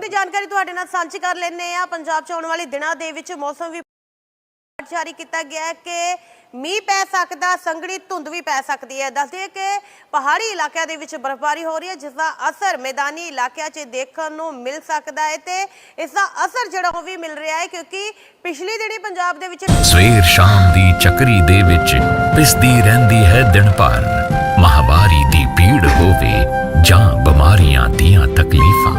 ਦੀ ਜਾਣਕਾਰੀ ਤੁਹਾਡੇ ਨਾਲ ਸਾਂਝੀ ਕਰ ਲੈਂਦੇ ਆ ਪੰਜਾਬ 'ਚ ਆਉਣ ਵਾਲੇ ਦਿਨਾਂ ਦੇ ਵਿੱਚ ਮੌਸਮ ਵਿਭਾਗ ਜਾਰੀ ਕੀਤਾ ਗਿਆ ਹੈ ਕਿ ਮੀਂਹ ਪੈ ਸਕਦਾ, ਸੰਘਣੀ ਧੁੰਦ ਵੀ ਪੈ ਸਕਦੀ ਹੈ। ਦੱਸਦੇ ਕਿ ਪਹਾੜੀ ਇਲਾਕਿਆਂ ਦੇ ਵਿੱਚ ਬਰਫ਼ਬਾਰੀ ਹੋ ਰਹੀ ਹੈ, ਜਿਸ ਦਾ ਅਸਰ ਮੈਦਾਨੀ ਇਲਾਕਿਆਂ 'ਚ ਦੇਖਣ ਨੂੰ ਮਿਲ ਸਕਦਾ ਹੈ ਤੇ ਇਸ ਦਾ ਅਸਰ ਜਿਹੜਾ ਉਹ ਵੀ ਮਿਲ ਰਿਹਾ ਹੈ ਕਿਉਂਕਿ ਪਿਛਲੀ ਦਿਨੀ ਪੰਜਾਬ ਦੇ ਵਿੱਚ ਸਵੇਰ ਸ਼ਾਮ ਦੀ ਚੱਕਰੀ ਦੇ ਵਿੱਚ ਪਿਸਦੀ ਰਹਿੰਦੀ ਹੈ ਦਿਨ ਭਰ। ਮਹਾਮਾਰੀ ਦੀ ਪੀੜ ਹੋਵੇ ਜਾਂ ਬਿਮਾਰੀਆਂ ਦੀਆਂ ਤਕਲੀਫਾਂ।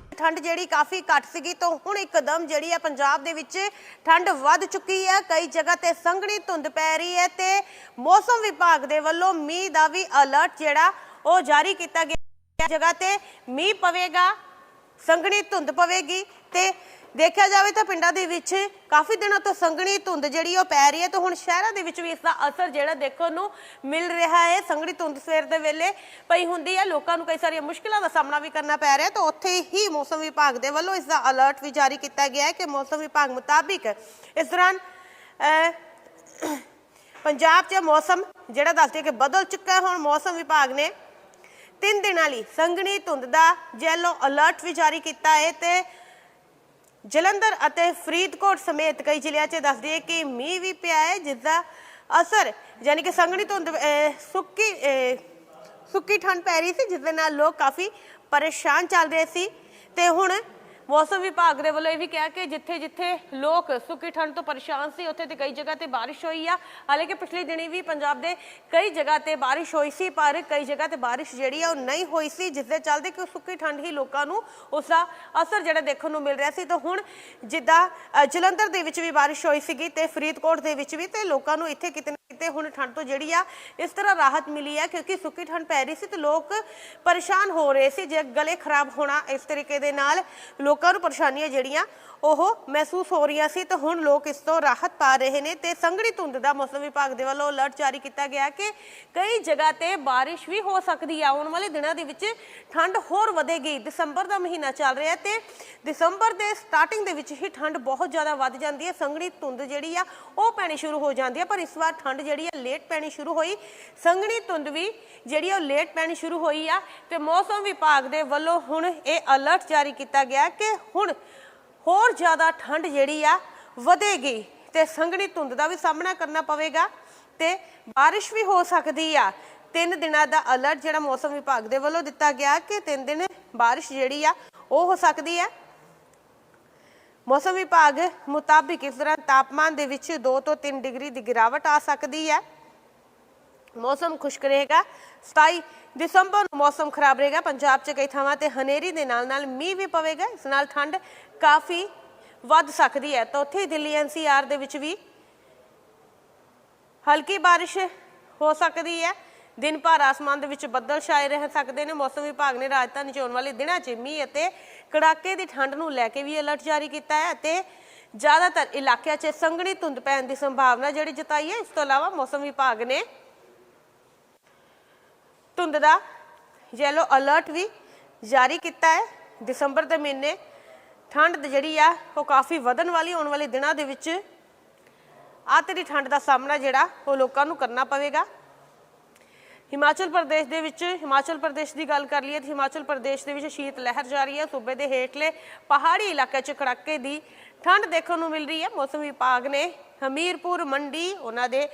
ਠੰਡ ਜਿਹੜੀ ਕਾਫੀ ਘੱਟ ਸੀਗੀ ਤੋਂ ਹੁਣ ਇੱਕਦਮ ਜਿਹੜੀ ਹੈ ਪੰਜਾਬ ਦੇ ਵਿੱਚ ਠੰਡ ਵੱਧ ਚੁੱਕੀ ਹੈ। ਕਈ ਜਗ੍ਹਾ ਤੇ ਸੰਘਣੀ ਧੁੰਦ ਪੈ ਰਹੀ ਹੈ ਤੇ ਮੌਸਮ ਵਿਭਾਗ ਦੇ ਵੱਲੋਂ ਮੀਂਹ ਦਾ ਵੀ ਅਲਰਟ ਜਿਹੜਾ ਉਹ ਜਾਰੀ ਕੀਤਾ ਗਿਆ। ਜਗ੍ਹਾ ਤੇ ਮੀਂਹ ਪਵੇਗਾ, ਸੰਘਣੀ ਧੁੰਦ ਪਵੇਗੀ ਤੇ ਦੇਖਿਆ ਜਾਵੇ ਤਾਂ ਪਿੰਡਾਂ ਦੇ ਵਿੱਚ ਕਾਫੀ ਦਿਨਾਂ ਤੋਂ ਸੰਘਣੀ ਧੁੰਦ ਜਿਹੜੀ ਉਹ ਪੈ ਰਹੀ ਹੈ ਤੇ ਹੁਣ ਸ਼ਹਿਰਾਂ ਦੇ ਵਿੱਚ ਵੀ ਇਸ ਦਾ ਅਸਰ ਜਿਹੜਾ ਦੇਖਣ ਨੂੰ ਮਿਲ ਰਿਹਾ ਹੈ। ਸੰਘਣੀ ਧੁੰਦ ਸਵੇਰ ਦੇ ਵੇਲੇ ਪਈ ਹੁੰਦੀ ਹੈ। ਲੋਕਾਂ ਨੂੰ ਕਈ ਸਾਰੀਆਂ ਮੁਸ਼ਕਲਾਂ ਦਾ ਸਾਹਮਣਾ ਵੀ ਕਰਨਾ ਪੈ ਰਿਹਾ ਤਾਂ ਉੱਥੇ ਹੀ ਮੌਸਮ ਵਿਭਾਗ ਦੇ ਵੱਲੋਂ ਇਸ ਦਾ ਅਲਰਟ ਵੀ ਜਾਰੀ ਕੀਤਾ ਗਿਆ ਹੈ ਕਿ ਮੌਸਮ ਵਿਭਾਗ ਮੁਤਾਬਿਕ ਇਸ ਦੌਰਾਨ ਪੰਜਾਬ 'ਚ ਮੌਸਮ ਜਿਹੜਾ ਦੱਸਦੇ ਕਿ ਬਦਲ ਚੁੱਕਾ ਹੈ। ਹੁਣ ਮੌਸਮ ਵਿਭਾਗ ਨੇ ਤਿੰਨ ਦਿਨਾਂ ਲਈ ਸੰਘਣੀ ਧੁੰਦ ਦਾ ਯੈਲੋ ਅਲਰਟ ਵੀ ਜਾਰੀ ਕੀਤਾ ਹੈ ਤੇ ਜਲੰਧਰ ਅਤੇ ਫਰੀਦਕੋਟ ਸਮੇਤ ਕਈ ਜ਼ਿਲ੍ਹਿਆਂ 'ਚ ਦੱਸਦੀ ਹੈ ਕਿ ਮੀਂਹ ਵੀ ਪਿਆ ਹੈ ਜਿਸ ਦਾ ਅਸਰ ਯਾਨੀ ਕਿ ਸੰਘਣੀ ਧੁੰਦ ਅਹ, ਸੁੱਕੀ ਅਹ, ਸੁੱਕੀ ਠੰਡ ਪੈ ਰਹੀ ਸੀ ਜਿਸ ਦੇ ਨਾਲ ਲੋਕ ਕਾਫੀ ਪਰੇਸ਼ਾਨ ਚੱਲ ਰਹੇ ਸੀ। ਤੇ ਹੁਣ ਮੌਸਮ ਵਿਭਾਗ ਦੇ ਵੱਲੋਂ ਇਹ ਵੀ ਕਿਹਾ ਕਿ ਜਿੱਥੇ ਜਿੱਥੇ ਲੋਕ ਸੁੱਕੀ ਠੰਡ ਤੋਂ ਪਰੇਸ਼ਾਨ ਸੀ, ਉੱਥੇ ਤੇ ਕਈ ਜਗ੍ਹਾ ਤੇ ਬਾਰਿਸ਼ ਹੋਈ ਆ। ਹਾਲਾਂਕਿ ਪਿਛਲੇ ਦਿਨੀ ਵੀ ਪੰਜਾਬ ਦੇ ਕਈ ਜਗ੍ਹਾ ਤੇ ਬਾਰਿਸ਼ ਹੋਈ ਸੀ, ਪਰ ਕਈ ਜਗ੍ਹਾ ਤੇ ਬਾਰਿਸ਼ ਜਿਹੜੀ ਆ ਉਹ ਨਹੀਂ ਹੋਈ ਸੀ, ਜਿਸ ਦੇ ਚੱਲਦੇ ਕਿ ਸੁੱਕੀ ਠੰਡ ਹੀ ਲੋਕਾਂ ਨੂੰ ਉਸ ਦਾ ਅਸਰ ਜਿਹੜਾ ਦੇਖਣ ਨੂੰ ਮਿਲ ਰਿਹਾ ਸੀ। ਤਾਂ ਹੁਣ ਜਿੱਦਾਂ ਜਲੰਧਰ ਦੇ ਵਿੱਚ ਵੀ ਬਾਰਿਸ਼ ਹੋਈ ਸੀਗੀ ਤੇ ਫਰੀਦਕੋਟ ਦੇ ਵਿੱਚ ਵੀ ਤੇ ਲੋਕਾਂ ਨੂੰ ਇੱਥੇ ਕਿਤੇ ਨਾ ਕਿਤੇ ਹੁਣ ਠੰਡ ਤੋਂ ਜਿਹੜੀ ਆ ਇਸ ਤਰ੍ਹਾਂ ਰਾਹਤ ਮਿਲੀ ਆ, ਕਿਉਂਕਿ ਸੁੱਕੀ ਠੰਡ ਪੈ ਰਹੀ ਸੀ ਤੇ ਲੋਕ ਪਰੇਸ਼ਾਨ ਹੋ ਰਹੇ ਸੀ, ਜੇ ਗਲੇ ਖਰਾਬ ਹੋਣਾ ਇਸ ਤਰੀਕੇ ਦੇ ਨਾਲ, ਲੋਕ ਨੂੰ ਪਰੇਸ਼ਾਨੀਆਂ ਜਿਹੜੀਆਂ ਉਹ ਮਹਿਸੂਸ ਹੋ ਰਹੀਆਂ ਸੀ ਤੇ ਹੁਣ ਲੋਕ ਇਸ ਤੋਂ ਰਾਹਤ ਪਾ ਰਹੇ ਨੇ ਤੇ ਸੰਘਣੀ ਧੁੰਦ ਦਾ ਮੌਸਮ ਵਿਭਾਗ ਦੇ ਵੱਲੋਂ ਅਲਰਟ ਜਾਰੀ ਕੀਤਾ ਗਿਆ ਕਿ ਕਈ ਜਗ੍ਹਾ ਤੇ ਬਾਰਿਸ਼ ਵੀ ਹੋ ਸਕਦੀ ਹੈ ਆਉਣ ਵਾਲੇ ਦਿਨਾਂ ਦੇ ਵਿੱਚ ਠੰਡ ਹੋਰ ਵਧੇਗੀ। ਦਸੰਬਰ ਦਾ ਮਹੀਨਾ ਚੱਲ ਰਿਹਾ ਤੇ ਦਸੰਬਰ ਦੇ ਸਟਾਰਟਿੰਗ ਦੇ ਵਿੱਚ ਹੀ ਠੰਡ ਬਹੁਤ ਜ਼ਿਆਦਾ ਵੱਧ ਜਾਂਦੀ ਹੈ। ਸੰਘਣੀ ਧੁੰਦ ਜਿਹੜੀ ਆ, ਉਹ ਪੈਣੀ ਸ਼ੁਰੂ ਹੋ ਜਾਂਦੀ ਹੈ ਪਰ ਇਸ ਵਾਰ ਠੰਡ ਜਿਹੜੀ ਆ, ਲੇਟ ਪੈਣੀ ਸ਼ੁਰੂ ਹੋਈ। ਸੰਘਣੀ ਧੁੰਦ ਵੀ ਜਿਹੜੀ ਆ, ਉਹ ਲੇਟ ਪੈਣੀ ਸ਼ੁਰੂ ਹੋਈ ਆ ਤੇ ਮੌਸਮ ਵਿਭਾਗ ਦੇ ਵੱਲੋਂ ਹੁਣ ਇਹ ਅਲਰਟ ਜਾਰੀ ਕੀਤਾ ਗਿਆ ਕਿ ਹੁਣ ਹੋਰ ਜ਼ਿਆਦਾ ਠੰਡ ਜਿਹੜੀ ਆ ਵਧੇਗੀ ਤੇ ਸੰਘਣੀ ਧੁੰਦ ਦਾ ਵੀ ਸਾਹਮਣਾ ਕਰਨਾ ਪਵੇਗਾ ਤੇ ਬਾਰਿਸ਼ ਵੀ ਹੋ ਸਕਦੀ ਆ। ਤਿੰਨ ਦਿਨਾਂ ਦਾ ਅਲਰਟ ਜਿਹੜਾ ਮੌਸਮ ਵਿਭਾਗ ਦੇ ਵੱਲੋਂ ਦਿੱਤਾ ਗਿਆ ਕਿ ਤਿੰਨ ਦਿਨ ਬਾਰਿਸ਼ ਜਿਹੜੀ ਆ ਉਹ ਹੋ ਸਕਦੀ ਹੈ ਮੌਸਮ ਵਿਭਾਗ ਮੁਤਾਬਿਕ ਇਸ ਦੌਰਾਨ ਤਾਪਮਾਨ ਦੇ ਵਿੱਚ 2 ਤੋਂ 3 ਡਿਗਰੀ ਦੀ ਗਿਰਾਵਟ ਆ ਸਕਦੀ ਹੈ ਮੌਸਮ ਖੁਸ਼ਕ ਰਹੇਗਾ। 27 ਦਸੰਬਰ ਨੂੰ ਮੌਸਮ ਖਰਾਬ ਰਹੇਗਾ। ਪੰਜਾਬ 'ਚ ਕਈ ਥਾਵਾਂ ਤੇ ਹਨੇਰੀ ਦੇ ਨਾਲ ਨਾਲ ਮੀਂਹ ਵੀ ਪਵੇਗਾ। ਇਸ ਨਾਲ ਠੰਡ ਕਾਫੀ ਵੱਧ ਸਕਦੀ ਹੈ। ਤਾਂ ਉੱਥੇ ਹੀ ਦਿੱਲੀ ਐਨਸੀਆਰ ਦੇ ਵਿੱਚ ਵੀ ਹਲਕੀ ਬਾਰਿਸ਼ ਹੋ ਸਕਦੀ ਹੈ। ਦਿਨ ਭਰ ਆਸਮਾਨ ਦੇ ਵਿੱਚ ਬੱਦਲ ਛਾਏ ਰਹਿ ਸਕਦੇ ਨੇ। ਮੌਸਮ ਵਿਭਾਗ ਨੇ ਰਾਜਧਾਨੀ 'ਚ ਆਉਣ ਵਾਲੇ ਦਿਨਾਂ 'ਚ ਮੀਂਹ ਅਤੇ ਕੜਾਕੇ ਦੀ ਠੰਡ ਨੂੰ ਲੈ ਕੇ ਵੀ ਅਲਰਟ ਜਾਰੀ ਕੀਤਾ ਹੈ ਅਤੇ ਜ਼ਿਆਦਾਤਰ ਇਲਾਕਿਆਂ 'ਚ ਸੰਘਣੀ ਧੁੰਦ ਪੈਣ ਦੀ ਸੰਭਾਵਨਾ ਜਿਹੜੀ ਜਤਾਈ ਹੈ। ਇਸ ਤੋਂ ਇਲਾਵਾ ਮੌਸਮ ਵਿਭਾਗ ਨੇ ਧੁੰਦ ਦਾ ਯੈਲੋ ਅਲਰਟ ਵੀ ਜਾਰੀ ਕੀਤਾ ਹੈ। ਦਸੰਬਰ ਦੇ ਮਹੀਨੇ ਠੰਡ ਜਿਹੜੀ ਆ, ਉਹ ਕਾਫੀ ਵਧਣ ਵਾਲੀ, ਆਉਣ ਵਾਲੇ ਦਿਨਾਂ ਦੇ ਵਿੱਚ ਆਤਰੀ ਠੰਡ ਦਾ ਸਾਹਮਣਾ ਜਿਹੜਾ, ਉਹ ਲੋਕਾਂ ਨੂੰ ਕਰਨਾ ਪਵੇਗਾ। ਹਿਮਾਚਲ ਪ੍ਰਦੇਸ਼ ਦੇ ਵਿੱਚ, ਹਿਮਾਚਲ ਪ੍ਰਦੇਸ਼ ਦੀ ਗੱਲ ਕਰ ਲਈਏ ਤਾਂ ਹਿਮਾਚਲ ਪ੍ਰਦੇਸ਼ ਦੇ ਵਿੱਚ ਸ਼ੀਤ ਲਹਿਰ ਜਾਰੀ ਹੈ। ਸੂਬੇ ਦੇ ਹੇਠਲੇ ਪਹਾੜੀ ਇਲਾਕੇ 'ਚ ਕੜਾਕੇ ਦੀ ਠੰਡ ਦੇਖਣ ਨੂੰ ਮਿਲ ਰਹੀ ਹੈ। ਮੌਸਮ ਵਿਭਾਗ ਨੇ ਹਮੀਰਪੁਰ, ਮੰਡੀ, ਉਹਨਾਂ ਦੇ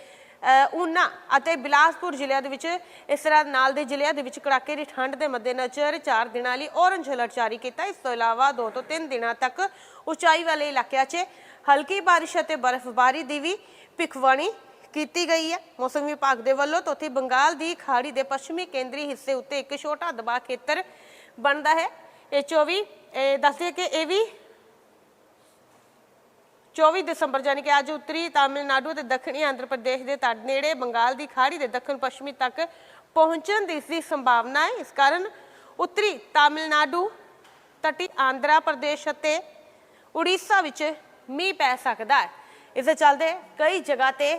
ਅ, ਊਨਾ ਅਤੇ ਬਿਲਾਸਪੁਰ ਜ਼ਿਲ੍ਹਿਆਂ ਦੇ ਵਿੱਚ ਇਸ ਤਰ੍ਹਾਂ ਨਾਲ ਦੇ ਜ਼ਿਲ੍ਹਿਆਂ ਦੇ ਵਿੱਚ ਕੜਾਕੇ ਦੀ ਠੰਡ ਦੇ ਮੱਦੇਨਜ਼ਰ 4 ਦਿਨਾਂ ਲਈ ਔਰੰਜ ਅਲਰਟ ਜਾਰੀ ਕੀਤਾ। ਇਸ ਤੋਂ ਇਲਾਵਾ 2 ਤੋਂ 3 ਦਿਨਾਂ ਤੱਕ ਉਚਾਈ ਵਾਲੇ ਇਲਾਕਿਆਂ 'ਚ ਹਲਕੀ ਬਾਰਿਸ਼ ਅਤੇ ਬਰਫ਼ਬਾਰੀ ਦੀ ਵੀ ਭਿਖਵਾਣੀ ਕੀਤੀ ਗਈ ਹੈ। ਮੌਸਮ ਵਿਭਾਗ ਦੇ ਵੱਲੋਂ ਤਾਂ ਉੱਥੇ ਬੰਗਾਲ ਦੀ ਖਾੜੀ ਦੇ ਪੱਛਮੀ ਕੇਂਦਰੀ ਹਿੱਸੇ ਉੱਤੇ ਇੱਕ ਛੋਟਾ ਦਬਾਅ ਖੇਤਰ ਬਣਦਾ ਹੈ। ਇਹ 24 ਇਹ ਦੱਸਦੇ ਕਿ ਇਹ ਵੀ 24 ਦਸੰਬਰ, ਯਾਨੀ ਕਿ ਅੱਜ ਉੱਤਰੀ ਤਾਮਿਲਨਾਡੂ ਤੇ ਦੱਖਣੀ ਆਂਧਰ ਪ੍ਰਦੇਸ਼ ਦੇ ਤੱਟ ਨੇੜੇ ਬੰਗਾਲ ਦੀ ਖਾੜੀ ਦੇ ਦੱਖਣ ਪੱਛਮੀ ਤੱਕ ਪਹੁੰਚਣ ਦੀ ਇਸ ਦੀ ਸੰਭਾਵਨਾ ਹੈ। ਇਸ ਕਾਰਨ ਉੱਤਰੀ ਤਾਮਿਲਨਾਡੂ, ਤਟੀ ਆਂਧਰਾ ਪ੍ਰਦੇਸ਼ ਅਤੇ ਉੜੀਸਾ ਵਿੱਚ ਮੀਂਹ ਪੈ ਸਕਦਾ ਹੈ। ਇਸ ਦੇ ਚੱਲਦੇ ਕਈ ਜਗ੍ਹਾ ਤੇ,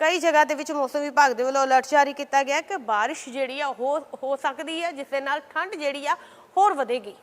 ਕਈ ਜਗ੍ਹਾ ਦੇ ਵਿੱਚ ਮੌਸਮ ਵਿਭਾਗ ਦੇ ਵੱਲੋਂ ਅਲਰਟ ਜਾਰੀ ਕੀਤਾ ਗਿਆ ਕਿ ਬਾਰਿਸ਼ ਜਿਹੜੀ ਆ ਹੋ ਹੋ ਸਕਦੀ ਹੈ, ਜਿਸ ਦੇ ਨਾਲ ਠੰਡ ਜਿਹੜੀ ਆ ਹੋਰ ਵਧੇਗੀ।